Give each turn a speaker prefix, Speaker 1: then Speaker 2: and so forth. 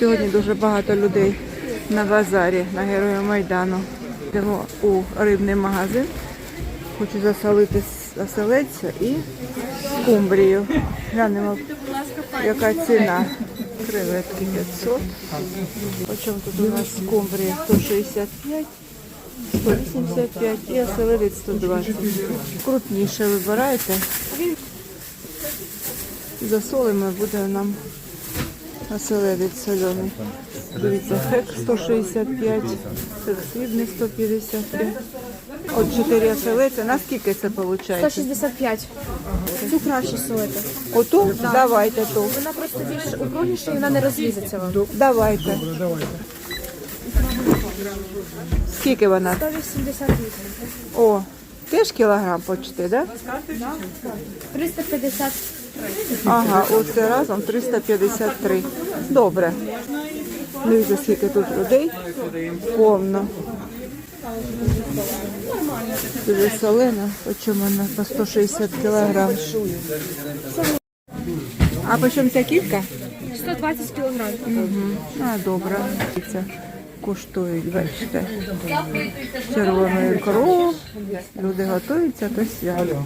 Speaker 1: Сьогодні дуже багато людей на базарі на Героя Майдану. Йдемо у рибний магазин. Хочу засолити оселедця і скумбрію. Глянемо, яка ціна. Креветки 500. Почому тут у нас скумбрія 165, 185 і оселедець 120. Крупніше вибирайте. Засолимо, буде нам оселедець соляний. Дивіться, хек 165, хек срібний 153. От 4 оселедця. Наскільки це виходить?
Speaker 2: 165. Цю краще солити.
Speaker 1: Оту? Давайте ту.
Speaker 2: Вона просто більш округліша і вона не розлізеться вам.
Speaker 1: Давайте. Скільки вона?
Speaker 2: 188.
Speaker 1: О, теж кілограм почти, так? да?
Speaker 2: 350.
Speaker 1: Ага, оце разом 353. Добре. Дивіться, скільки тут людей. Повно. Дуже солена, почому вона по 160 кілограм. А по чому ця кілька?
Speaker 2: 120 кілограм.
Speaker 1: А, добре. Це коштують, бачите. Червоною ікру. Люди готуються до свята.